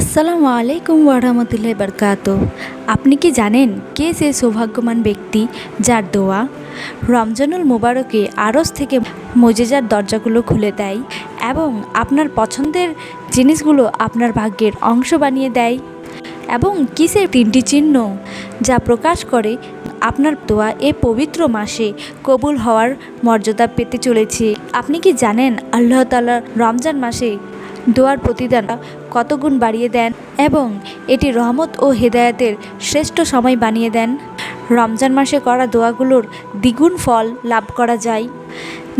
আসসালামু আলাইকুম ওরহামতুল্লাহ বরকাত। আপনি কি জানেন কে সে সৌভাগ্যবান ব্যক্তি যার দোয়া? রমজানুল মোবারকে আরস থেকে মজেজার দরজাগুলো খুলে দেয় এবং আপনার পছন্দের জিনিসগুলো আপনার ভাগ্যের অংশ বানিয়ে দেয় এবং কিসের তিনটি চিহ্ন যা প্রকাশ করে আপনার দোয়া এ পবিত্র মাসে কবুল হওয়ার মর্যাদা পেতে চলেছে? আপনি কি জানেন আল্লাহ তালা রমজান মাসে দোয়ার প্রতিদান কতগুণ বাড়িয়ে দেন এবং এটি রহমত ও হেদায়েতের শ্রেষ্ঠ সময় বানিয়ে দেন। রমজান মাসে করা দোয়াগুলোর দ্বিগুণ ফল লাভ করা যায়।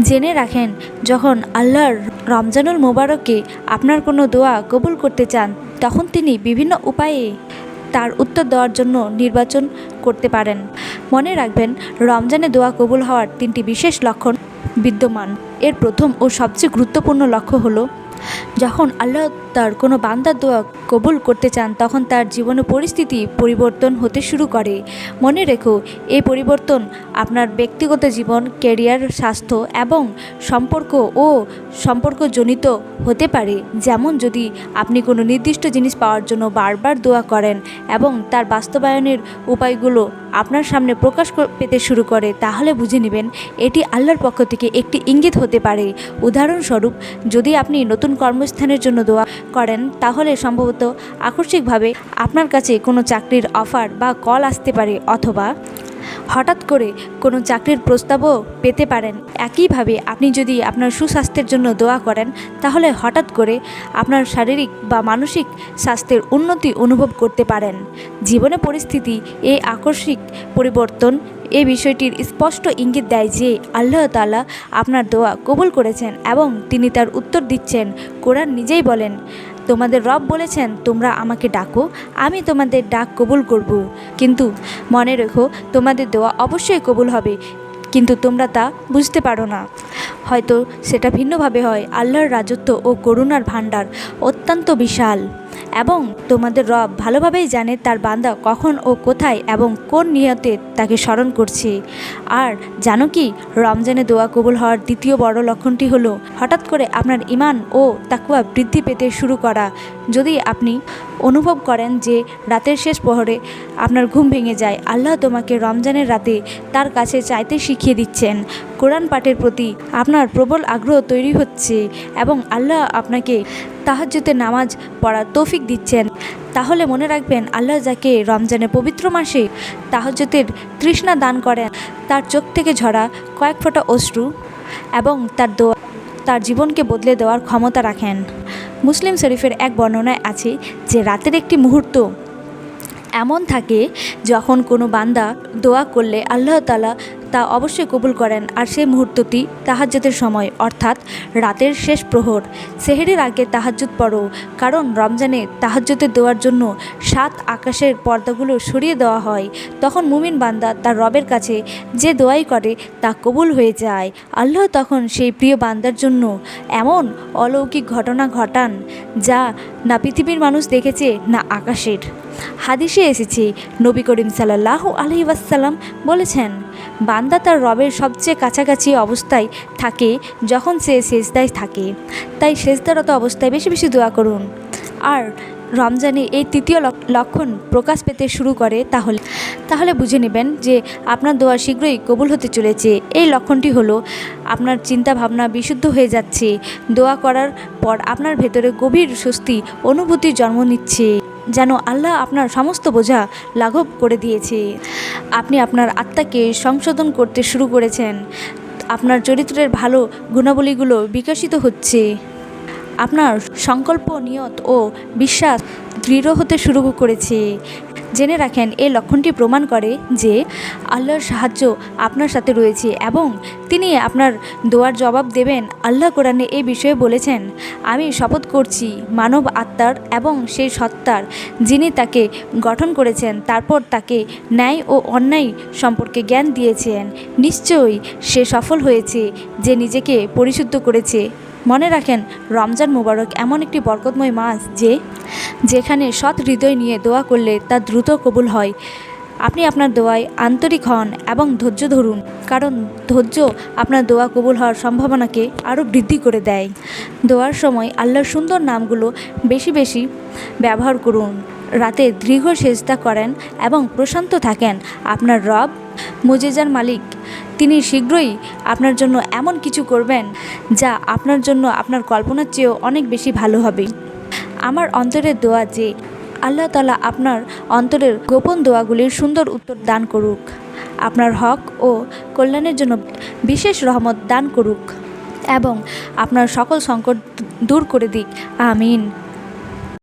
জেনে রাখেন, যখন আল্লাহর রমজানুল মোবারকে আপনার কোনো দোয়া কবুল করতে চান, তখন তিনি বিভিন্ন উপায়ে তার উত্তর দেওয়ার জন্য নির্বাচন করতে পারেন। মনে রাখবেন, রমজানে দোয়া কবুল হওয়ার তিনটি বিশেষ লক্ষণ বিদ্যমান। এর প্রথম ও সবচেয়ে গুরুত্বপূর্ণ লক্ষ্য হলো যখন আল্লাহ তার কোনো বান্দার দোয়া কবুল করতে চান, তখন তার জীবনে পরিস্থিতি পরিবর্তন হতে শুরু করে। মনে রেখো, এই পরিবর্তন আপনার ব্যক্তিগত জীবন, ক্যারিয়ার, স্বাস্থ্য এবং সম্পর্ক ও সম্পর্কজনিত হতে পারে। যেমন যদি আপনি কোনো নির্দিষ্ট জিনিস পাওয়ার জন্য বারবার দোয়া করেন এবং তার বাস্তবায়নের উপায়গুলো আপনার সামনে প্রকাশ পেতে শুরু করে, তাহলে বুঝে নেবেন এটি আল্লাহর পক্ষ থেকে একটি ইঙ্গিত হতে পারে। উদাহরণস্বরূপ, যদি আপনি নতুন কর্মস্থানের জন্য দোয়া করেন, তাহলে সম্ভবত আকস্মিকভাবে আপনার কাছে কোনো চাকরির অফার বা কল আসতে পারে, অথবা হঠাৎ করে কোনো চাকরির প্রস্তাবও পেতে পারেন। একইভাবে আপনি যদি আপনার সুস্বাস্থ্যের জন্য দোয়া করেন, তাহলে হঠাৎ করে আপনার শারীরিক বা মানসিক স্বাস্থ্যের উন্নতি অনুভব করতে পারেন। জীবনে পরিস্থিতি, এই আকস্মিক পরিবর্তন এই বিষয়টির স্পষ্ট ইঙ্গিত দেয় যে আল্লাহ তাআলা আপনার দোয়া কবুল করেছেন এবং তিনি তার উত্তর দিচ্ছেন। কোরআন নিজেই বলেন তোমাদের রব বলেছেন, তোমরা আমাকে ডাকো, আমি তোমাদের ডাক কবুল করব। কিন্তু মনে রেখো, তোমাদের দেওয়া অবশ্যই কবুল হবে, কিন্তু তোমরা তা বুঝতে পারো না। হয়তো সেটা ভিন্নভাবে হয়, আল্লাহর রাজত্ব ও করুণার ভাণ্ডার অত্যন্ত বিশাল। এবং তোমাদের রব ভালোভাবেই জানে তার বান্দা কখন ও কোথায় এবং কোন নিয়তে তাকে স্মরণ করছে। আর জানো কি, রমজানে দোয়া কবুল হওয়ার দ্বিতীয় বড় লক্ষণটি হলো, হঠাৎ করে আপনার ইমান ও তাকুয়া বৃদ্ধি পেতে শুরু করা। যদি আপনি অনুভব করেন যে রাতের শেষ প্রহরে আপনার ঘুম ভেঙে যায়, আল্লাহ তোমাকে রমজানের রাতে তার কাছে চাইতে শিখিয়ে দিচ্ছেন। কোরআন পাঠের প্রতি আপনার প্রবল আগ্রহ তৈরি হচ্ছে এবং আল্লাহ আপনাকে তাহাজ্জুতে নামাজ পড়ার তৌফিক দিচ্ছেন। তাহলে মনে রাখবেন, আল্লাহ যাকে রমজানের পবিত্র মাসে তাহাজ্জুতের তৃষ্ণা দান করেন, তার চোখ থেকে ঝরা কয়েক ফোঁটা অশ্রু এবং তার দোয়া, তার জীবনকে বদলে দেওয়ার ক্ষমতা রাখেন। মুসলিম শরীফের এক বর্ণনায় আছে যে, রাতের একটি মুহূর্ত এমন থাকে যখন কোনো বান্দা দোয়া করলে আল্লাহ তালা তা অবশ্যই কবুল করেন আর সেই মুহূর্তটি তাহাজ্জুদের সময়, অর্থাৎ রাতের শেষ প্রহর, সেহেরের আগে তাহাজ্জুদ পড়ো, কারণ রমজানে তাহাজ্জুদের দেওয়ার জন্য সাত আকাশের পর্দাগুলো সরিয়ে দেওয়া হয়। তখন মুমিন বান্দা তার রবের কাছে যে দোয়াই করে তা কবুল হয়ে যায়। আল্লাহ তখন সেই প্রিয় বান্দার জন্য এমন অলৌকিক ঘটনা ঘটান, যা না পৃথিবীর মানুষ দেখেছে, না আকাশের। হাদিসে এসেছে, নবী করিম সাল্লাহ আলহি ওয়াসাল্লাম বলেছেন বান্দা তার রবের সবচেয়ে কাছাকাছি অবস্থায় থাকে যখন সে সেজদায় থাকে। তাই সেজদারত অবস্থায় বেশি বেশি দোয়া করুন। আর রমজানে এই তৃতীয় লক- লক্ষণ প্রকাশ পেতে শুরু করে তাহলে। তাহলে বুঝে নেবেন যে আপনার দোয়া শীঘ্রই কবুল হতে চলেছে। এই লক্ষণটি হলো আপনার চিন্তা ভাবনা বিশুদ্ধ হয়ে যাচ্ছে। দোয়া করার পর আপনার ভেতরে গভীর স্বস্তি, অনুভূতির জন্ম নিচ্ছে। যেন আল্লাহ আপনার সমস্ত বোঝা লাঘব করে দিয়েছে। আপনি আপনার আত্মাকে সংশোধন করতে শুরু করেছেন। আপনার চরিত্রের ভালো গুণাবলীগুলো বিকশিত হচ্ছে। আপনার সংকল্প, নিয়ত ও বিশ্বাস দৃঢ় হতে শুরু করেছে। জেনে রাখেন এই লক্ষণটি প্রমাণ করে যে আল্লাহর সাহায্য আপনার সাথে রয়েছে এবং তিনি আপনার দোয়ার জবাব দেবেন। আল্লাহ কোরআনে এই বিষয়ে বলেছেন, আমি শপথ করছি মানব আত্মার এবং সেই সত্তার, যিনি তাকে গঠন করেছেন, তারপর তাকে ন্যায় ও অন্যায় সম্পর্কে জ্ঞান দিয়েছেন। নিশ্চয়ই সে সফল হয়েছে, যে নিজেকে পরিশুদ্ধ করেছে। মনে রাখেন, রমজান মোবারক এমন একটি বরকতময় মাস যে, যেখানে সৎ হৃদয় নিয়ে দোয়া করলে তা দ্রুত কবুল হয়। আপনি আপনার দোয়ায় আন্তরিক হন এবং ধৈর্য ধরুন, কারণ ধৈর্য আপনার দোয়া কবুল হওয়ার সম্ভাবনাকে আরও বৃদ্ধি করে দেয়। দোয়ার সময় আল্লাহর সুন্দর নামগুলো বেশি বেশি ব্যবহার করুন। রাতে দীর্ঘ সেজদা করেন এবং প্রশান্ত থাকেন। আপনার রব, মুজেজার মালিক তিনি শীঘ্রই আপনার জন্য এমন কিছু করবেন যা আপনার জন্য আপনার কল্পনার চেয়েও অনেক বেশি ভালো হবে। আমার অন্তরের দোয়া যে আল্লাহ তালা আপনার অন্তরের গোপন দোয়াগুলির সুন্দর উত্তর দান করুক। আপনার হক ও কল্যাণের জন্য বিশেষ রহমত দান করুক এবং আপনার সকল সংকট দূর করে দিক। আমিন।